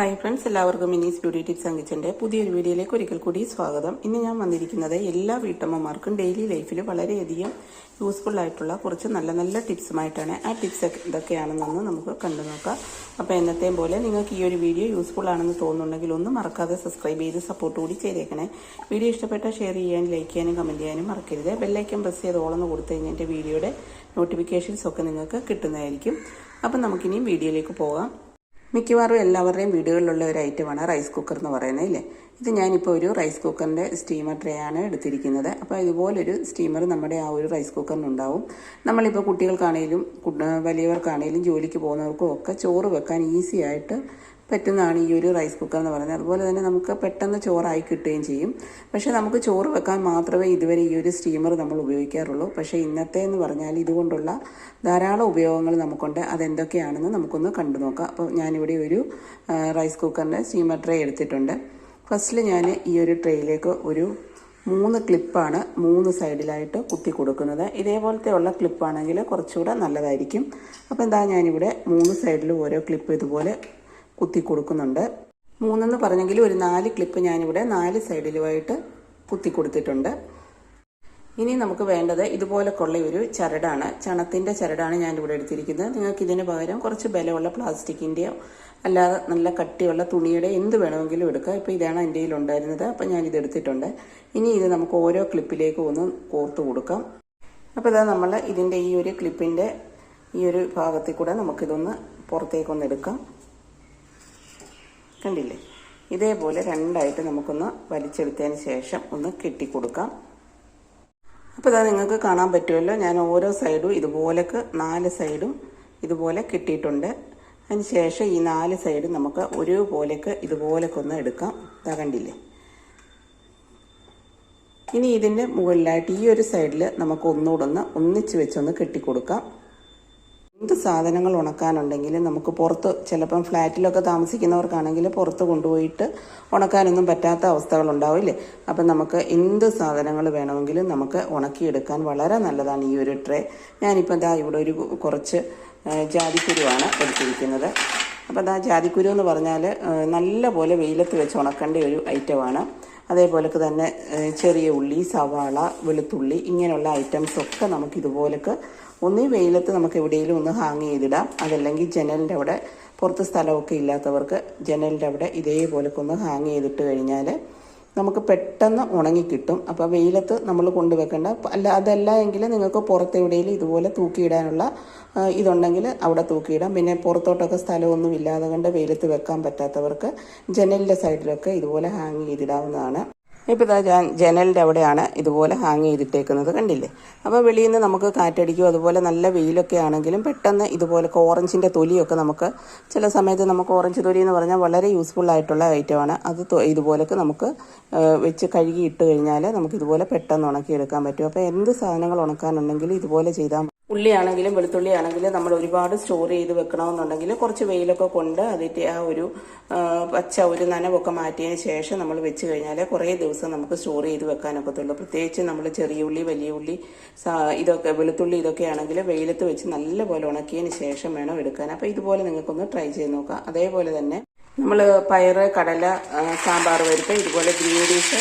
Hi friends എല്ലാവർക്കും മിനീസ് beauty tips അങ്കിച്ചന്റെ പുതിയൊരു വീഡിയോയിലേക്ക് ഒരിക്കൽ കൂടി സ്വാഗതം. ഇന്ന് ഞാൻ വന്നിരിക്കുന്നത് എല്ലാ വീട്ടമ്മമാർക്കും ഡെയിലി ലൈഫിൽ വളരെയധികം യൂസ്ഫുൾ ആയിട്ടുള്ള കുറച്ച് നല്ല നല്ല ടിപ്സുമായിട്ടാണ് ആ ടിപ്സ് ഇതൊക്കെയാണെന്നൊന്ന് നമുക്ക് കണ്ടു നോക്കാം. അപ്പോൾ എന്നത്തെയും പോലെ നിങ്ങൾക്ക് ഈ ഒരു വീഡിയോ യൂസ്ഫുൾ ആണെന്ന് തോന്നുന്നുണ്ടെങ്കിൽ ഒന്നും മറക്കാതെ സബ്സ്ക്രൈബ് ചെയ്ത് സപ്പോർട്ട് കൂടി ചെയ്തേക്കണേ. വീഡിയോ ഇഷ്ടപ്പെട്ടാൽ ഷെയർ ചെയ്യാനും ലൈക്ക് ചെയ്യാനും കമന്റ് ചെയ്യാനും മറക്കരുത്. ബെല്ലൈക്കൻ പ്രസ് ചെയ്ത് ഓളന്ന് കൊടുത്തു കഴിഞ്ഞാൽ എന്റെ വീഡിയോയുടെ നോട്ടിഫിക്കേഷൻസ് ഒക്കെ നിങ്ങൾക്ക് കിട്ടുന്നതായിരിക്കും. അപ്പം നമുക്കിനിയും വീഡിയോയിലേക്ക് പോകാം. മിക്കവാറും എല്ലാവരുടെയും വീടുകളിലുള്ള ഒരു ഐറ്റമാണ് റൈസ് കുക്കർ എന്ന് പറയുന്നത് ഇല്ലേ? ഇത് ഞാനിപ്പോൾ ഒരു റൈസ് കുക്കറിന്റെ സ്റ്റീമർ ട്രേ ആണ് എടുത്തിരിക്കുന്നത്. അപ്പോൾ ഇതുപോലൊരു സ്റ്റീമർ നമ്മുടെ ആ ഒരു റൈസ് കുക്കറിനുണ്ടാവും നമ്മളിപ്പോൾ കുട്ടികൾക്കാണേലും വലിയവർക്കാണേലും ജോലിക്ക് പോകുന്നവർക്കും ഒക്കെ ചോറ് വെക്കാൻ ഈസി ആയിട്ട് പറ്റുന്നതാണ് ഈ ഒരു റൈസ് കുക്കർ എന്ന് പറയുന്നത്. അതുപോലെ തന്നെ നമുക്ക് പെട്ടെന്ന് ചോറായി കിട്ടുകയും ചെയ്യും. പക്ഷേ നമുക്ക് ചോറ് വെക്കാൻ മാത്രമേ ഇതുവരെ ഈ ഒരു സ്റ്റീമർ നമ്മൾ ഉപയോഗിക്കാറുള്ളൂ. പക്ഷേ ഇന്നത്തെ എന്ന് പറഞ്ഞാൽ ഇതുകൊണ്ടുള്ള ധാരാളം ഉപയോഗങ്ങൾ നമുക്കുണ്ട്. അതെന്തൊക്കെയാണെന്ന് നമുക്കൊന്ന് കണ്ടു നോക്കാം. അപ്പോൾ ഞാനിവിടെ ഒരു റൈസ് കുക്കറിന്റെ സ്റ്റീമർ ട്രേ എടുത്തിട്ടുണ്ട്. ഫസ്റ്റിൽ ഞാൻ ഈ ഒരു ട്രേയിലേക്ക് ഒരു മൂന്ന് ക്ലിപ്പാണ് മൂന്ന് സൈഡിലായിട്ട് കുത്തി കൊടുക്കുന്നത്. ഇതേപോലത്തെ ഉള്ള ക്ലിപ്പാണെങ്കിൽ കുറച്ചുകൂടെ നല്ലതായിരിക്കും. അപ്പോൾ എന്താ ഞാനിവിടെ മൂന്ന് സൈഡിലും ഓരോ ക്ലിപ്പ് ഇതുപോലെ കുത്തി കൊടുക്കുന്നുണ്ട്. മൂന്നെന്ന് പറഞ്ഞെങ്കിൽ ഒരു നാല് ക്ലിപ്പ് ഞാനിവിടെ നാല് സൈഡിലുമായിട്ട് കുത്തി കൊടുത്തിട്ടുണ്ട്. ഇനി നമുക്ക് വേണ്ടത് ഇതുപോലൊക്കെയുള്ള ഒരു ചരടാണ്. ചണത്തിന്റെ ചരടാണ് ഞാനിവിടെ എടുത്തിരിക്കുന്നത്. നിങ്ങൾക്ക് ഇതിന് പകരം കുറച്ച് ബലമുള്ള പ്ലാസ്റ്റിക്കിന്റെയോ അല്ലാതെ നല്ല കട്ടിയുള്ള തുണിയുടെ എന്ത് വേണമെങ്കിലും എടുക്കാം. ഇപ്പോൾ ഇതാണ് എന്റെ കയ്യിൽ ഉണ്ടായിരുന്നത്. അപ്പം ഞാനിത് എടുത്തിട്ടുണ്ട്. ഇനി ഇത് നമുക്ക് ഓരോ ക്ലിപ്പിലേക്കും ഒന്ന് കോർത്ത് കൊടുക്കാം. അപ്പോൾ ഇതാ നമ്മൾ ഇതിന്റെ ഈ ഒരു ക്ലിപ്പിന്റെ ഈ ഒരു ഭാഗത്തിൽ കൂടെ നമുക്കിതൊന്ന് പുറത്തേക്കൊന്ന് എടുക്കാം. കണ്ടില്ലേ? ഇതേപോലെ രണ്ടായിട്ട് നമുക്കൊന്ന് വലിച്ചെടുത്തതിന് ശേഷം ഒന്ന് കെട്ടിക്കൊടുക്കാം. അപ്പോൾ ഇതാ നിങ്ങൾക്ക് കാണാൻ പറ്റുമല്ലോ ഞാൻ ഓരോ സൈഡും ഇതുപോലൊക്കെ നാല് സൈഡും ഇതുപോലെ കിട്ടിയിട്ടുണ്ട്. അതിന് ശേഷം ഈ നാല് സൈഡ് നമുക്ക് ഒരുപോലെയൊക്കെ ഇതുപോലൊക്കെ ഒന്ന് എടുക്കാം. ഇതാ കണ്ടില്ലേ? ഇനി ഇതിന്റെ മുകളിലായിട്ട് ഈ ഒരു സൈഡിൽ നമുക്ക് ഒന്നുകൂടെ ഒന്ന് ഒന്നിച്ച് വെച്ചൊന്ന് കെട്ടിക്കൊടുക്കാം. എന്ത് സാധനങ്ങൾ ഉണക്കാനുണ്ടെങ്കിൽ നമുക്ക് പുറത്ത് ചിലപ്പം ഫ്ലാറ്റിലൊക്കെ താമസിക്കുന്നവർക്കാണെങ്കിൽ പുറത്ത് കൊണ്ടുപോയിട്ട് ഉണക്കാനൊന്നും പറ്റാത്ത അവസ്ഥകൾ ഉണ്ടാവില്ലേ അപ്പം നമുക്ക് എന്ത് സാധനങ്ങൾ വേണമെങ്കിലും നമുക്ക് ഉണക്കിയെടുക്കാൻ വളരെ നല്ലതാണ് ഈ ഒരു ട്രേ. ഞാനിപ്പോൾ ഇതാ ഇവിടെ ഒരു കുറച്ച് ജാതിക്കുരുവാണ് എടുത്തിരിക്കുന്നത്. അപ്പോൾ അതാ ജാതിക്കുരു എന്ന് പറഞ്ഞാൽ നല്ല പോലെ വെയിലത്ത് വെച്ച് ഉണക്കേണ്ട ഒരു ഐറ്റമാണ്. അതേപോലൊക്കെ തന്നെ ചെറിയ ഉള്ളി സവാള വെളുത്തുള്ളി ഇങ്ങനെയുള്ള ഐറ്റംസൊക്കെ നമുക്ക് ഒന്നീ വെയിലത്ത് നമുക്ക് എവിടെയെങ്കിലും ഒന്ന് ഹാങ് ചെയ്തിടാം. അതല്ലെങ്കിൽ ജനലിന്റെ അവിടെ പുറത്ത് സ്ഥലമൊക്കെ ഇല്ലാത്തവർക്ക് ജനലിന്റെ അവിടെ ഇതേപോലെ ഒന്ന് ഹാങ് ചെയ്തിട്ട് കഴിഞ്ഞാൽ നമുക്ക് പെട്ടെന്ന് ഉണങ്ങിക്കിട്ടും അപ്പോൾ വെയിലത്ത് നമ്മൾ കൊണ്ടുവെക്കേണ്ട അല്ല അതല്ല എങ്കിൽ നിങ്ങൾക്ക് പുറത്ത് എവിടെയെങ്കിലും ഇതുപോലെ തൂക്കിയിടാനുള്ള ഇതുണ്ടെങ്കിൽ അവിടെ തൂക്കിയിടാം. പിന്നെ പുറത്തോട്ടൊക്കെ സ്ഥലമൊന്നും ഇല്ലാതെ കൊണ്ട് വെയിലത്ത് വെക്കാൻ പറ്റാത്തവർക്ക് ജനലിന്റെ സൈഡിലൊക്കെ ഇതുപോലെ ഹാങ് ചെയ്തിടാവുന്നതാണ്. ഇപ്പോൾ ഇതാ ഞാൻ ജനലിന്റെ അവിടെയാണ് ഇതുപോലെ ഹാങ് ചെയ്തിട്ടേക്കുന്നത് കണ്ടില്ലേ? അപ്പോൾ വെളിയിൽ നിന്ന് നമുക്ക് കാറ്റടിക്കും അതുപോലെ നല്ല വെയിലൊക്കെ ആണെങ്കിലും പെട്ടെന്ന് ഇതുപോലെ ഓറഞ്ചിന്റെ തൊലിയൊക്കെ നമുക്ക് ചില സമയത്ത് നമുക്ക് ഓറഞ്ച് തൊലി എന്ന് പറഞ്ഞാൽ വളരെ യൂസ്ഫുൾ ആയിട്ടുള്ള ഐറ്റമാണ് അത് ഇതുപോലൊക്കെ നമുക്ക് വെച്ച് കഴുകി ഇട്ട് കഴിഞ്ഞാൽ നമുക്ക് ഇതുപോലെ പെട്ടെന്ന് ഉണക്കിയെടുക്കാൻ പറ്റും. അപ്പോൾ എന്ത് സാധനങ്ങൾ ഉണക്കാനുണ്ടെങ്കിലും ഇതുപോലെ ചെയ്താൽ ഉള്ളിയാണെങ്കിലും വെളുത്തുള്ളി ആണെങ്കിലും നമ്മൾ ഒരുപാട് സ്റ്റോർ ചെയ്ത് വെക്കണമെന്നുണ്ടെങ്കിൽ കുറച്ച് വെയിലൊക്കെ കൊണ്ട് അതിന്റെ ആ ഒരു പച്ച ഒരു നനവൊക്കെ മാറ്റിയതിന് ശേഷം നമ്മൾ വെച്ച് കഴിഞ്ഞാൽ കുറേ ദിവസം നമുക്ക് സ്റ്റോർ ചെയ്ത് വെക്കാനൊക്കത്തുള്ളൂ. പ്രത്യേകിച്ച് നമ്മൾ ചെറിയ ഉള്ളി വലിയ ഉള്ളി ഇതൊക്കെ വെളുത്തുള്ളി ഇതൊക്കെ ആണെങ്കിൽ വെയിലത്ത് വെച്ച് നല്ലപോലെ ഉണക്കിയതിന് ശേഷം വേണം എടുക്കാൻ. അപ്പോൾ ഇതുപോലെ നിങ്ങൾക്കൊന്ന് ട്രൈ ചെയ്ത് നോക്കാം. അതേപോലെ തന്നെ നമ്മൾ പയറ് കടല സാമ്പാർ പരിപ്പ് ഇതുപോലെ ഗ്രീൻ പീസ്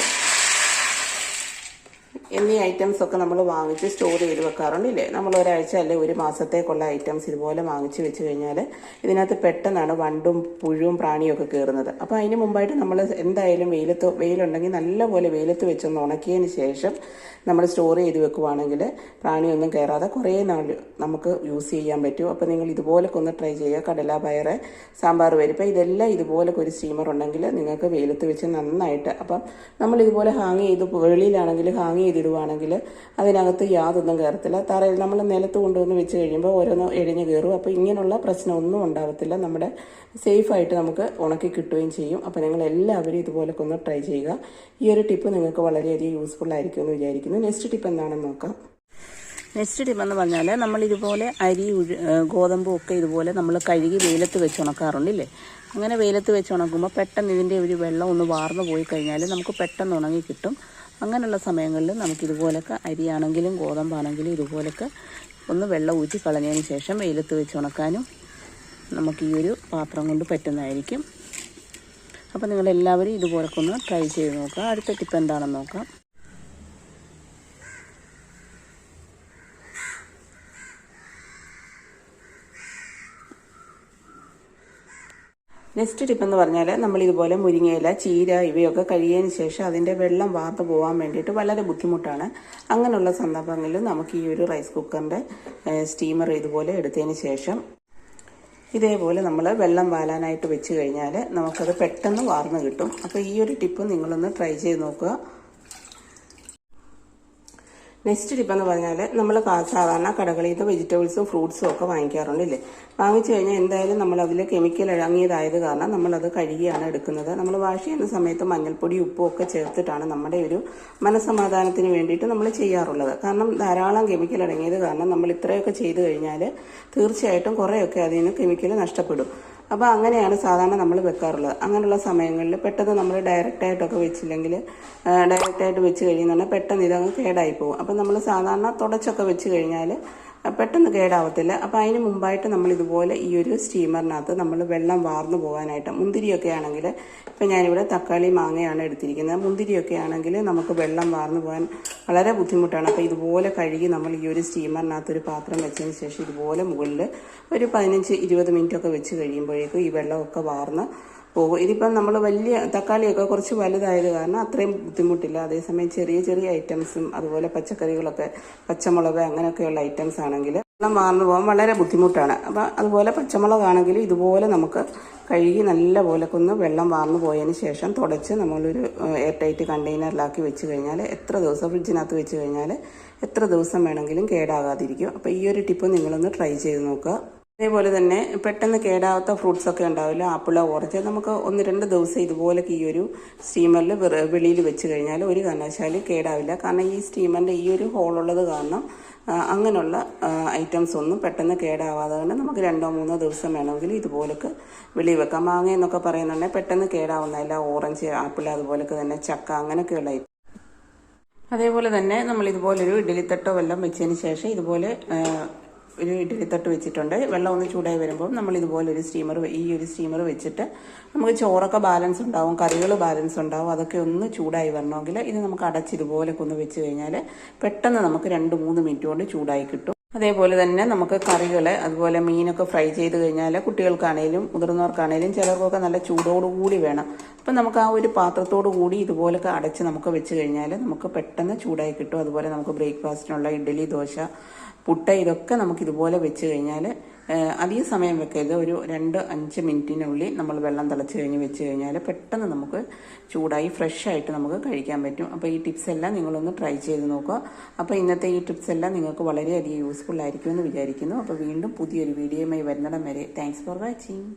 എന്നീ ഐറ്റംസ് ഒക്കെ നമ്മൾ വാങ്ങിച്ച് സ്റ്റോർ ചെയ്ത് വെക്കാറുണ്ട് ഇല്ലേ നമ്മൾ ഒരാഴ്ച അല്ലെ ഒരു മാസത്തേക്കുള്ള ഐറ്റംസ് ഇതുപോലെ വാങ്ങിച്ച് വെച്ച് കഴിഞ്ഞാൽ ഇതിനകത്ത് പെട്ടെന്നാണ് വണ്ടും പുഴുവും പ്രാണിയും ഒക്കെ കയറുന്നത് അപ്പോൾ അതിന് മുമ്പായിട്ട് നമ്മൾ എന്തായാലും വെയിലത്ത് വെയിലുണ്ടെങ്കിൽ നല്ലപോലെ വെയിലത്ത് വെച്ചൊന്ന് ഉണക്കിയതിന് ശേഷം നമ്മൾ സ്റ്റോർ ചെയ്ത് വെക്കുവാണെങ്കിൽ പ്രാണിയൊന്നും കയറാതെ കുറേ നാൾ നമുക്ക് യൂസ് ചെയ്യാൻ പറ്റും. അപ്പോൾ നിങ്ങൾ ഇതുപോലൊക്കെ ഒന്ന് ട്രൈ ചെയ്യുക. കടല പയറ് സാമ്പാർ പരിപ്പ് ഇതെല്ലാം ഇതുപോലൊക്കെ ഒരു സ്റ്റീമർ ഉണ്ടെങ്കിൽ നിങ്ങൾക്ക് വെയിലത്ത് വെച്ച് നന്നായിട്ട് അപ്പം നമ്മൾ ഇതുപോലെ ഹാങ് ചെയ്ത് വെളിയിലാണെങ്കിൽ ഹാങ് ചെയ്തിടുവാണെങ്കിൽ അതിനകത്ത് യാതൊന്നും കയറത്തില്ല. തറയിൽ നമ്മൾ നിലത്ത് കൊണ്ടുവന്ന് വെച്ച് കഴിയുമ്പോൾ ഓരോന്ന് എഴിഞ്ഞ് കയറും. അപ്പോൾ ഇങ്ങനെയുള്ള പ്രശ്നമൊന്നും ഉണ്ടാകത്തില്ല നമ്മുടെ സേഫായിട്ട് നമുക്ക് ഉണക്കി കിട്ടുകയും ചെയ്യും. അപ്പോൾ നിങ്ങൾ എല്ലാവരും ഇതുപോലൊക്കെ ഒന്ന് ട്രൈ ചെയ്യുക. ഈ ഒരു ടിപ്പ് നിങ്ങൾക്ക് വളരെയധികം യൂസ്ഫുൾ ആയിരിക്കും എന്ന് വിചാരിക്കുന്നു. നെക്സ്റ്റ് ടിപ്പ് എന്താണെന്ന് നോക്കാം. നെക്സ്റ്റ് ടിപ്പ് എന്ന് പറഞ്ഞാൽ നമ്മൾ ഇതുപോലെ അരി ഉഴു ഗോതമ്പും ഒക്കെ ഇതുപോലെ നമ്മൾ കഴുകി വെയിലത്ത് വെച്ച് ഉണക്കാറുണ്ടല്ലേ അങ്ങനെ വെയിലത്ത് വെച്ച് ഉണക്കുമ്പോൾ പെട്ടെന്ന് ഇതിന്റെ ഒരു വെള്ളം ഒന്ന് വാർന്നു പോയി കഴിഞ്ഞാൽ നമുക്ക് പെട്ടെന്ന് ഉണങ്ങി കിട്ടും. അങ്ങനെയുള്ള സമയങ്ങളിൽ നമുക്കിതുപോലൊക്കെ അരിയാണെങ്കിലും ഗോതമ്പാണെങ്കിലും ഇതുപോലൊക്കെ ഒന്ന് വെള്ളം ഊറ്റി കളഞ്ഞതിന് ശേഷം വെയിലത്ത് വെച്ച് ഉണക്കാനും നമുക്ക് ഈ ഒരു പാത്രം കൊണ്ട് പറ്റുന്നതായിരിക്കും. അപ്പോൾ നിങ്ങളെല്ലാവരും ഇതുപോലൊക്കെ ഒന്ന് ട്രൈ ചെയ്ത് നോക്കുക. അടുത്ത ടിപ്പ് എന്താണെന്ന് നോക്കാം. നെക്സ്റ്റ് ടിപ്പ് എന്ന് പറഞ്ഞാൽ നമ്മൾ ഇതുപോലെ മുരിങ്ങയില ചീര ഇവയൊക്കെ കഴിയതിന് ശേഷം അതിന്റെ വെള്ളം വാർത്ത് പോകാൻ വേണ്ടിയിട്ട് വളരെ ബുദ്ധിമുട്ടാണ്. അങ്ങനെയുള്ള സന്ദർഭങ്ങളിൽ നമുക്ക് ഈ ഒരു റൈസ് കുക്കറിന്റെ സ്റ്റീമർ ഇതുപോലെ എടുത്തതിന് ശേഷം ഇതേപോലെ നമ്മൾ വെള്ളം വാലാനായിട്ട് വെച്ച് കഴിഞ്ഞാൽ നമുക്കത് പെട്ടെന്ന് വാർന്ന് കിട്ടും. അപ്പോൾ ഈ ഒരു ടിപ്പ് നിങ്ങളൊന്ന് ട്രൈ ചെയ്ത് നോക്കുക. നെക്സ്റ്റ് ടിപ്പ് എന്ന് പറഞ്ഞാൽ നമ്മൾ സാധാരണ കടകളിൽ നിന്ന് വെജിറ്റബിൾസും ഫ്രൂട്ട്സും ഒക്കെ വാങ്ങിക്കാറുണ്ടല്ലേ? വാങ്ങിച്ചു കഴിഞ്ഞാൽ എന്തായാലും നമ്മൾ അതിൽ കെമിക്കൽ ഇഴങ്ങിയതായത് കാരണം നമ്മളത് കഴുകിയാണ് എടുക്കുന്നത്. നമ്മൾ വാഷ് ചെയ്യുന്ന സമയത്ത് മഞ്ഞൾപ്പൊടി ഉപ്പും ഒക്കെ ചേർത്തിട്ടാണ് നമ്മുടെ ഒരു മനസമാധാനത്തിന് വേണ്ടിയിട്ട് നമ്മൾ ചെയ്യാറുള്ളത്. കാരണം ധാരാളം കെമിക്കൽ ഇടങ്ങിയത് കാരണം നമ്മൾ ഇത്രയൊക്കെ ചെയ്തു കഴിഞ്ഞാൽ തീർച്ചയായിട്ടും കുറേയൊക്കെ അതിന് കെമിക്കൽ നഷ്ടപ്പെടും. അപ്പോൾ അങ്ങനെയാണ് സാധാരണ നമ്മൾ വെക്കാറുള്ളത്. അങ്ങനെയുള്ള സമയങ്ങളിൽ പെട്ടെന്ന് നമ്മൾ ഡയറക്റ്റ് ആയിട്ടൊക്കെ വെച്ചില്ലെങ്കിൽ ഡയറക്റ്റായിട്ട് വെച്ച് കഴിയുന്നുണ്ടെങ്കിൽ പെട്ടെന്ന് ഇതങ്ങ് കേടായി പോകും. അപ്പോൾ നമ്മൾ സാധാരണ തുടച്ചൊക്കെ വെച്ച് കഴിഞ്ഞാൽ പെട്ടെന്ന് കേടാവത്തില്ല. അപ്പോൾ അതിന് മുമ്പായിട്ട് നമ്മൾ ഇതുപോലെ ഈ ഒരു സ്റ്റീമറിനകത്ത് നമ്മൾ വെള്ളം വാർന്നു പോകാനായിട്ട് മുന്തിരിയൊക്കെ ആണെങ്കിൽ ഇപ്പം ഞാനിവിടെ തക്കാളി മാങ്ങയാണ് എടുത്തിരിക്കുന്നത്. മുന്തിരിയൊക്കെ ആണെങ്കിൽ നമുക്ക് വെള്ളം വാർന്നു പോകാൻ വളരെ ബുദ്ധിമുട്ടാണ്. അപ്പോൾ ഇതുപോലെ കഴുകി നമ്മൾ ഈ ഒരു സ്റ്റീമറിനകത്ത് ഒരു പാത്രം വെച്ചതിന് ശേഷം ഇതുപോലെ മുകളിൽ ഒരു പതിനഞ്ച് ഇരുപത് മിനിറ്റൊക്കെ വെച്ച് കഴിയുമ്പോഴേക്കും ഈ വെള്ളമൊക്കെ വാർന്ന് പോകും. ഇതിപ്പം നമ്മൾ വലിയ തക്കാളിയൊക്കെ കുറച്ച് വലുതായത് കാരണം അത്രയും ബുദ്ധിമുട്ടില്ല. അതേസമയം ചെറിയ ചെറിയ ഐറ്റംസും അതുപോലെ പച്ചക്കറികളൊക്കെ പച്ചമുളക് അങ്ങനെയൊക്കെയുള്ള ഐറ്റംസ് ആണെങ്കിൽ വെള്ളം വാർന്നു പോകാൻ വളരെ ബുദ്ധിമുട്ടാണ്. അപ്പം അതുപോലെ പച്ചമുളകാണെങ്കിൽ ഇതുപോലെ നമുക്ക് കഴുകി നല്ല പോലെ കൊന്ന് വെള്ളം വാർന്നു പോയതിന് ശേഷം തുടച്ച് നമ്മളൊരു എയർ ടൈറ്റ് കണ്ടെയ്നറിലാക്കി വെച്ച് കഴിഞ്ഞാൽ എത്ര ദിവസം ഫ്രിഡ്ജിനകത്ത് വെച്ച് കഴിഞ്ഞാൽ എത്ര ദിവസം വേണമെങ്കിലും കേടാകാതിരിക്കും. അപ്പോൾ ഈ ഒരു ടിപ്പ് നിങ്ങളൊന്ന് ട്രൈ ചെയ്ത് നോക്കുക. അതേപോലെ തന്നെ പെട്ടെന്ന് കേടാവാത്ത ഫ്രൂട്ട്സ് ഒക്കെ ഉണ്ടാവില്ല. ആപ്പിൾ ഓറഞ്ച് നമുക്ക് ഒന്ന് രണ്ട് ദിവസം ഇതുപോലൊക്കെ ഈ ഒരു സ്റ്റീമറിൽ വെളിയിൽ വെച്ച് കഴിഞ്ഞാൽ ഒരു കാരണവശാലും കേടാവില്ല. കാരണം ഈ സ്റ്റീമറിന്റെ ഈ ഒരു ഹോളുള്ളത് കാരണം അങ്ങനെയുള്ള ഐറ്റംസ് ഒന്നും പെട്ടെന്ന് കേടാവാതെ കൊണ്ട് നമുക്ക് രണ്ടോ മൂന്നോ ദിവസം വേണമെങ്കിൽ ഇതുപോലൊക്കെ വെളി വെക്കാം. മാങ്ങ എന്നൊക്കെ പറയുന്നുണ്ടെങ്കിൽ പെട്ടെന്ന് കേടാവുന്നതല്ല ഓറഞ്ച് ആപ്പിൾ അതുപോലൊക്കെ തന്നെ ചക്ക അങ്ങനെയൊക്കെയുള്ള അതേപോലെ തന്നെ നമ്മൾ ഇതുപോലൊരു ഇഡ്ഡലിത്തട്ടോ വെള്ളം വെച്ചതിന് ശേഷം ഇതുപോലെ ഒരു ഇഡ്ഡലിത്തട്ട് വെച്ചിട്ടുണ്ട്. വെള്ളം ഒന്ന് ചൂടായി വരുമ്പോൾ നമ്മൾ ഇതുപോലെ ഒരു സ്റ്റീമർ ഈ ഒരു സ്റ്റീമർ വെച്ചിട്ട് നമുക്ക് ചോറൊക്കെ ബാലൻസ് ഉണ്ടാവും കറികൾ ബാലൻസ് ഉണ്ടാവും. അതൊക്കെ ഒന്ന് ചൂടായി വരണമെങ്കിൽ ഇത് നമുക്ക് അടച്ചിതുപോലെ ഒന്ന് വെച്ച് കഴിഞ്ഞാൽ പെട്ടെന്ന് നമുക്ക് രണ്ട് മൂന്ന് മിനിറ്റ് കൊണ്ട് ചൂടായി കിട്ടും. അതേപോലെ തന്നെ നമുക്ക് കറികൾ അതുപോലെ മീനൊക്കെ ഫ്രൈ ചെയ്ത് കഴിഞ്ഞാൽ കുട്ടികൾക്കാണേലും മുതിർന്നവർക്കാണേലും ചിലർക്കൊക്കെ നല്ല ചൂടോടുകൂടി വേണം. അപ്പം നമുക്ക് ആ ഒരു പാത്രത്തോടു കൂടി ഇതുപോലൊക്കെ അടച്ച് നമുക്ക് വെച്ച് കഴിഞ്ഞാൽ നമുക്ക് പെട്ടെന്ന് ചൂടായി കിട്ടും. അതുപോലെ നമുക്ക് ബ്രേക്ക്ഫാസ്റ്റിനുള്ള ഇഡ്ഡലി ദോശ പുട്ട ഇതൊക്കെ നമുക്ക് ഇതുപോലെ വെച്ച് കഴിഞ്ഞാൽ അധിക സമയം വെക്കരുത്. ഒരു രണ്ട് അഞ്ച് മിനിറ്റിനുള്ളിൽ നമ്മൾ വെള്ളം തിളച്ച് കഴിഞ്ഞ് വെച്ച് കഴിഞ്ഞാൽ പെട്ടെന്ന് നമുക്ക് ചൂടായി ഫ്രഷ് ആയിട്ട് നമുക്ക് കഴിക്കാൻ പറ്റും. അപ്പോൾ ഈ ടിപ്സ് എല്ലാം നിങ്ങളൊന്ന് ട്രൈ ചെയ്ത് നോക്കുക. അപ്പോൾ ഇന്നത്തെ ഈ ടിപ്സ് എല്ലാം നിങ്ങൾക്ക് വളരെയധികം യൂസ്ഫുൾ ആയിരിക്കുമെന്ന് വിചാരിക്കുന്നു. അപ്പോൾ വീണ്ടും പുതിയൊരു വീഡിയോയുമായി വരുന്നിടം വരെ. Thanks for watching